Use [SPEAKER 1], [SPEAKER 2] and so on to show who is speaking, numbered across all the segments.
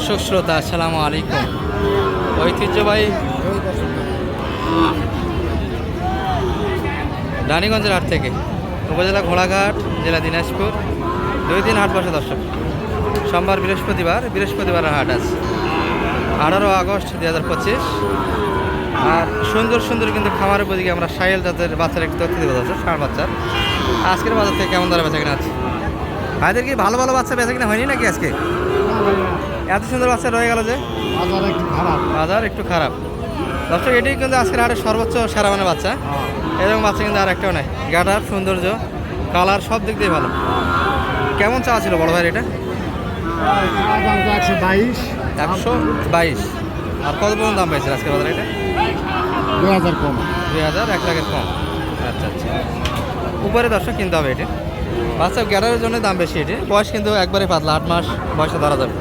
[SPEAKER 1] দর্শক শ্রোতা, আসসালামু আলাইকুম। ঐতিহ্যবাহী রানীগঞ্জের হাট থেকে উপজেলা ঘোড়াঘাট, জেলা দিনাজপুর, দুই দিন হাট বসে দর্শক। সোমবার বৃহস্পতিবার বৃহস্পতিবার হাট আছে আঠারো আগস্ট দুই হাজার পঁচিশ। আর সুন্দর সুন্দর কিন্তু খামারের প্রদিকে আমরা সাইল জাতের বাচ্চার একটু তথ্য দেবো দর্শক, ষাঁড় বাচ্চার। আজকের বাজার থেকে কেমন দরে বেচা কিনা আছে? ভাইদের কি ভালো ভালো বাচ্চা বেচা কিনা হয়নি নাকি আজকে? এত সুন্দর বাচ্চা রয়ে গেল যে?
[SPEAKER 2] বাজার একটু খারাপ।
[SPEAKER 1] দর্শক এটাই কিন্তু আজকের হাটের সর্বোচ্চ সেরা মানে বাচ্চা এরকম বাচ্চা কিন্তু আর একটাও নাই। গাটার সৌন্দর্য কালার সব দিক দিয়ে ভালো। কেমন চাওয়া ছিল বড় ভাই এটা?
[SPEAKER 2] একশো বাইশ।
[SPEAKER 1] একশো বাইশ। আর কত পর্যন্ত দাম পাইছে আজকের বাজারে এটা?
[SPEAKER 2] দু হাজার কম।
[SPEAKER 1] দুই হাজার এক লাখের কম। আচ্ছা আচ্ছা। উপরে দর্শক কিনতে হবে এটি। বাচ্চা গ্যাটারের জন্য দাম বেশি এটি। বয়স কিন্তু একবারে পাতলা আট মাস বয়সে ধরা যাবে।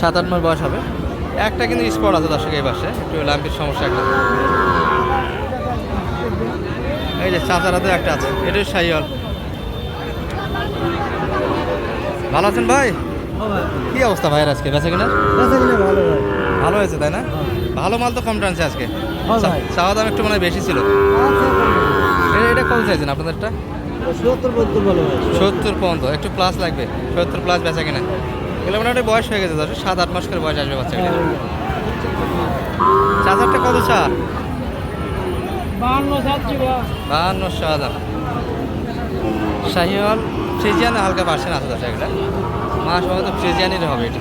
[SPEAKER 1] সাত আট মাস বয়স হবে। একটা কিন্তু স্পট আছে দর্শক এই পাশে। একটু লাম্পির সমস্যা একটা এই যে চাচার হাতে একটা আছে। এটাই সাইল ভালো আছেন ভাই? কি অবস্থা ভাইয়ের আজকে? বেঁচে কিনা?
[SPEAKER 2] ভালো
[SPEAKER 1] ভালো হয়েছে তাই না? ভালো মাল তো কম টানছে আজকে।
[SPEAKER 2] হ্যাঁ
[SPEAKER 1] চাওয়া দাম একটু মানে বেশি ছিল। এ- এটা কত চাইছেন আপনাদেরটা?
[SPEAKER 2] সত্তর পর্যন্ত ভালো
[SPEAKER 1] সত্তর পর্যন্ত একটু প্লাস লাগবে। সত্তর প্লাস বেচা কিনা। এগুলো মোটামুটি বয়স হয়ে গেছে দশ সাত আট মাস করে বয়স আসবে বাচ্চা চাচারটা কত চা?
[SPEAKER 2] বাহান্ন
[SPEAKER 1] দাম শাহিওয়াল ফ্রিজিয়ানে হালকা পার্সেন্ট আছে দশ এগুলো। মাস হবে তো ফ্রিজিয়ানের হবে এটা।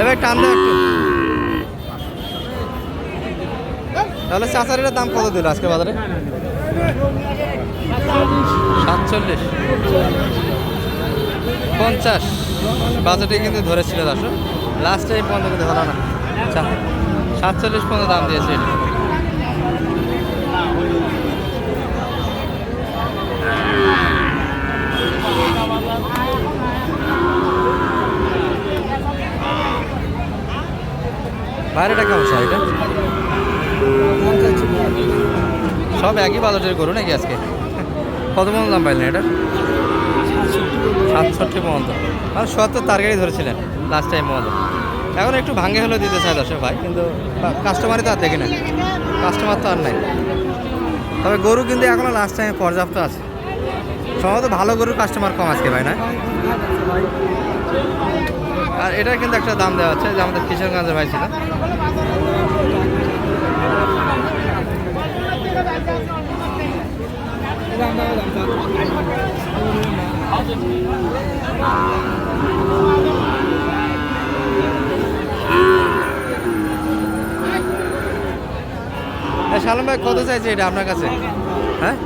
[SPEAKER 1] এবার টান দেয় একটু। তাহলে চাচারির দাম কত দিল আজকে বাজারে? সাতচল্লিশ। পঞ্চাশ। বাজেটে কিন্তু ধরেছিল দশ লাস্টে এই পর্যন্ত কিন্তু হলো না। আচ্ছা সাতচল্লিশ পর্যন্ত দাম দিয়েছে বাইরেটা কেমন চাই এটা? সব একই বাজেটের করুন নাকি আজকে? কত পর্যন্ত দাম পাইলেন এটা? সাতষট্টি পর্যন্ত। মানে সত্তর টার্গেটই ধরেছিলেন লাস্ট টাইম পর্যন্ত। এখন একটু ভাঙ্গে হলেও দিতে চায় দর্শক ভাই, কিন্তু কাস্টমারই তো আর দেখি না কাস্টমার তো আর নাই। তবে গরু কিন্তু এখনও লাস্ট টাইমে পর্যাপ্ত আছে। সম্ভবত ভালো গরুর কাস্টমার কম আজকে ভাই, না? আর এটার কিন্তু একটা দাম দেওয়া হচ্ছে যে আমাদের কিশোরগঞ্জের ভাই ছিল। শালম ভাই কত চাইছে এটা আপনার কাছে? হ্যাঁ?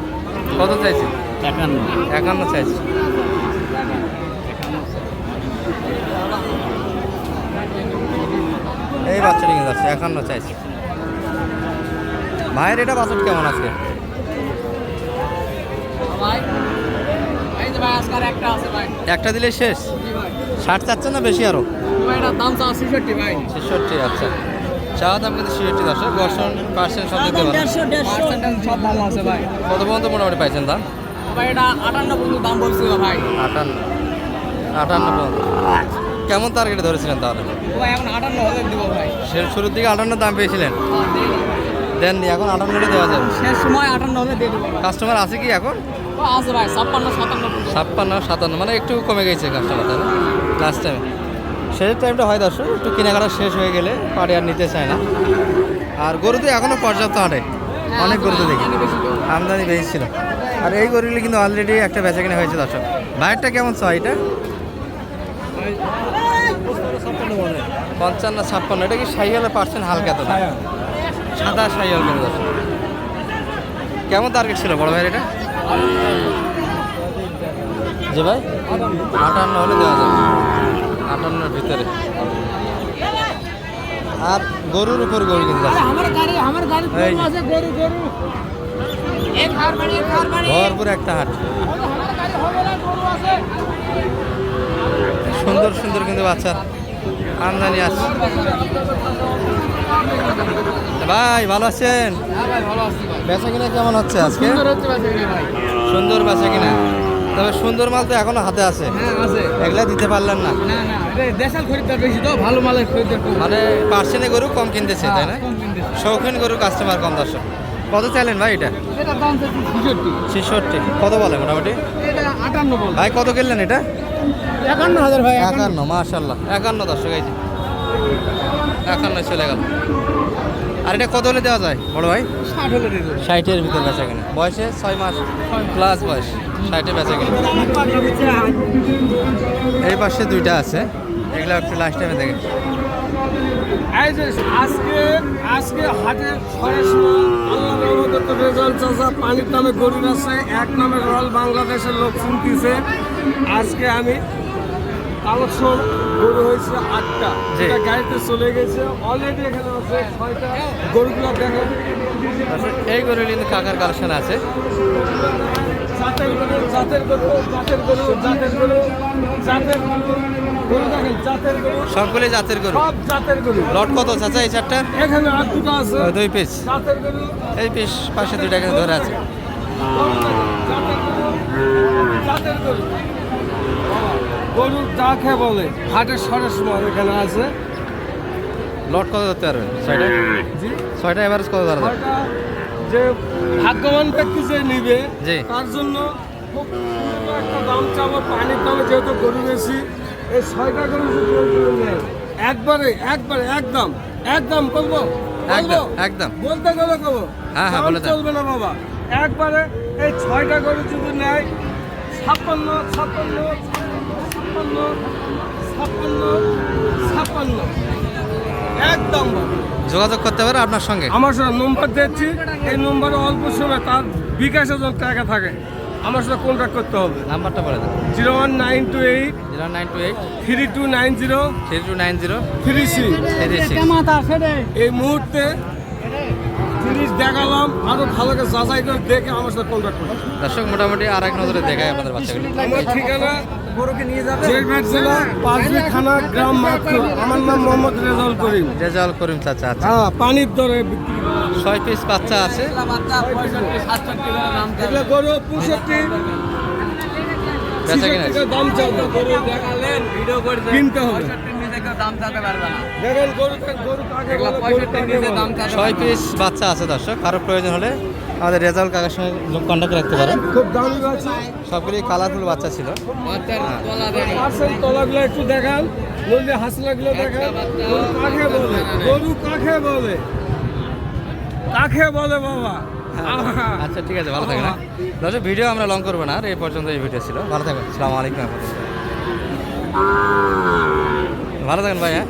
[SPEAKER 1] কত চাইছে?
[SPEAKER 2] একান্ন।
[SPEAKER 1] একান্ন চাইছে। এই বাচ্চাটি কিন্তু আছে একান্ন চাইছে। ভাইয়ের এটা বাচ্চাটা কেমন আজকে?
[SPEAKER 2] একটা
[SPEAKER 1] দিলে শেষ? ষাট চাচ্ছেন না বেশি
[SPEAKER 2] আরও? ছেষট্টি
[SPEAKER 1] আচ্ছা। চাওয়া দাম কিন্তু ছেষট্টি দশক দর্শন পার্সেন্ট সব দিতে
[SPEAKER 2] ভাই।
[SPEAKER 1] কত পর্যন্ত মোটামুটি পাইছেন দাম?
[SPEAKER 2] ভাই এটা আটান্ন পর্যন্ত দাম বলছিল ভাই।
[SPEAKER 1] আটান্ন। আটান্ন পর্যন্ত। কেমন টার্গেটে ধরেছিলেন তাহলে?
[SPEAKER 2] ভাই এখন আটান্ন হলে দিব ভাই।
[SPEAKER 1] সে শুরুর দিকে আটান্ন দাম পেয়েছিলেন?
[SPEAKER 2] হ্যাঁ।
[SPEAKER 1] দেননি এখন আটান্নটা দেওয়া যাবে।
[SPEAKER 2] শেষ সময় আটান্ন হলে দিয়ে দেবো।
[SPEAKER 1] কাস্টমার আছে কি এখন?
[SPEAKER 2] আছে ভাই ছাপ্পান্ন সাতান্ন
[SPEAKER 1] ছাপ্পান্ন সাতান্ন মানে একটু কমে গেছে তাই না লাস্ট টাইম শেষ টাইমটা হয় দর্শক একটু কেনাকাটা শেষ হয়ে গেলে পাড়ে আর নিতে চায় না। আর গরু তো এখনও পর্যাপ্ত হাঁটে অনেক গরু তো দেখি।
[SPEAKER 2] আমদানি বেশি
[SPEAKER 1] ছিল। আর এই গরুগুলি কিন্তু অলরেডি একটা বেচা কিনা হয়েছে দর্শক। বাইরটা কেমন চাই এটা? পঞ্চান্ন ছাপ্পান্ন। এটা কি সাইয়ালের পার্সেন্ট হালকা তো না? সাদা সাইয়াল কেমন টার্গেট ছিল বড় ভাইয়ের এটা? যে ভাই? আটান্ন হলে দেওয়া যাবে। আটান্নর ভিতরে। আর গরুর উপর গরু কিন্তু ভরপুর একটা হাট। সুন্দর সুন্দর কিন্তু বাচ্চার আমদানি আছে। ভাই ভালো আছেন?
[SPEAKER 2] হ্যাঁ ভাই ভালো আছি
[SPEAKER 1] বেচা কিনা কেমন হচ্ছে আজকে?
[SPEAKER 2] সুন্দর
[SPEAKER 1] বেচা কিনা তবে সুন্দর মাল তো এখনও হাতে আছে।
[SPEAKER 3] হ্যাঁ আছে।
[SPEAKER 1] এগুলা দিতে পারলেন না।
[SPEAKER 3] না না দেশাল খরিদ্দার বেশি তো ভালো মালের খরিদ্দার
[SPEAKER 1] মানে পার্সেন্টে গরু কম কিনতেছে তাই না? শৌখিন গরু কাস্টমার কম দর্শক। কত চাইলেন ভাই এটা?
[SPEAKER 3] ছিষট্টি।
[SPEAKER 1] কত বলে মোটামুটি? ভাই কত কিনলেন এটা?
[SPEAKER 3] একান্ন হাজার ভাই
[SPEAKER 1] একান্ন। মাশাল্লাহ একান্ন দর্শক এই যে। একান্ন চলে গেল। আর এটা কত হলে দেওয়া যায় বড় ভাই?
[SPEAKER 3] ষাট হলে
[SPEAKER 1] ষাটের ভিতর বেচা কেনা। বয়সে ছয় মাস প্লাস বয়স ষাটে বেচা কেনা। এই পাশে দুইটা আছে এগুলো একটু লাস্ট টাইমে দেখে
[SPEAKER 4] এই আজকে আজকে সরাসরি চাষা পানির দামে গরুর আছে এক নামে রয়্যাল বাংলাদেশের লোক শুনতেছে। আজকে আমি কালেকশন গরু হয়েছে আটটা। যেটা গাড়িতে চলে গেছে। অলরেডি এখানে আছে ছয়টা গরুগুলো দেখেন
[SPEAKER 1] এই গরু কিন্তু কাকার কালেকশন আছে।
[SPEAKER 4] জাতের গরু জাতের গরু জাতের গরু জাতের গরু জাতের গরু। জাতের গরু।
[SPEAKER 1] সবগুলি জাতের লট কত চাচা এই চারটা?
[SPEAKER 4] এখানে আর দুটো আছে।
[SPEAKER 1] দুই পিস এই পিস পাশে দুইটা কিন্তু ধরে আছে।
[SPEAKER 4] জাতের গরু। গরু যাকে বলে হাটের সরস মাল এখানে আছে।
[SPEAKER 1] লট কত ধরতে পারবেন ছয়টা?
[SPEAKER 4] জি।
[SPEAKER 1] ছয়টা এভারেজ কত ধরা
[SPEAKER 4] যে ভাগ্যবান ব্যক্তি যে নিবে
[SPEAKER 1] জি।
[SPEAKER 4] তার জন্য খুব একটা দাম চাবো পানির দামে যেহেতু গরু বেশি এই ছয়টা গরু একবারে একবারে একদম একদম বলব
[SPEAKER 1] একদম, একদম।
[SPEAKER 4] বলতে গেলে কবো
[SPEAKER 1] হ্যাঁ, হ্যাঁ, বলে
[SPEAKER 4] চলবে না বাবা। একবারে এই ছয়টা গরু যদি নেয় ছাপ্পান্ন ছাপ্পান্ন ছাপ্পান্ন ছাপ্পান্ন ছাপ্পান্ন। একদম
[SPEAKER 1] যোগাযোগ করতে পারে আপনার সঙ্গে?
[SPEAKER 4] আমার সাথে নম্বর দিচ্ছি এই নম্বরে অল্প সময় তার বিকাশে যখন টাকা থাকে আমার সাথে কন্ট্যাক্ট করতে হবে।
[SPEAKER 1] নাম্বারটা বলে দেন।
[SPEAKER 4] Zero one nine two eight
[SPEAKER 1] zero nine two eight
[SPEAKER 4] three two nine zero
[SPEAKER 1] three two nine zero
[SPEAKER 4] three six.
[SPEAKER 1] Three six.
[SPEAKER 4] এই মুহূর্তে জিনিস দেখালাম আরও ভালো করে যাচাই করে দেখে আমার সাথে কন্ট্যাক্ট করুন
[SPEAKER 1] দর্শক মোটামুটি আর এক নজরে দেখায় আপনাদের বাচ্চাগুলো।
[SPEAKER 4] আমার ঠিকানা গরুকে নিয়ে যাবে? জেলা পাঁচবি থানা গ্রাম মাতপুর আমার নাম মোহাম্মদ রেজাউল করিম।
[SPEAKER 1] রেজাল করিম চাচা আচ্ছা
[SPEAKER 4] হ্যাঁ পানির দরে
[SPEAKER 1] ছয় পিস বাচ্চা আছে।
[SPEAKER 4] এগুলো গরু পঁয়ষট্টি। দাম গরু
[SPEAKER 3] দেখালেন ভিডিও করে
[SPEAKER 4] কিনতে হবে।
[SPEAKER 1] ছয় পিস বাচ্চা আছে দর্শক কারও প্রয়োজন হলে আমাদের রেজাল্ট কাকার সঙ্গে কন্ট্যাক্ট রাখতে পারেন।
[SPEAKER 4] খুব দামি আছে
[SPEAKER 1] সবগুলি কালারফুল বাচ্চা ছিল।
[SPEAKER 3] দেখেন
[SPEAKER 4] আসল তলাগুলো একটু দেখান। নইলে হাসলাগুলো দেখান। কাকে বলে? গরু কাকে বলে? কাকে বলে বাবা? আহা।
[SPEAKER 1] আচ্ছা ঠিক আছে ভালো থাকেন হ্যাঁ? দর্শক ভিডিও আমরা লং করব না আর এই পর্যন্ত এই ভিডিও ছিল। ভালো থাকবেন। সালামু আলাইকুম। আপনাদের। ভালো থাকেন ভাই হ্যাঁ।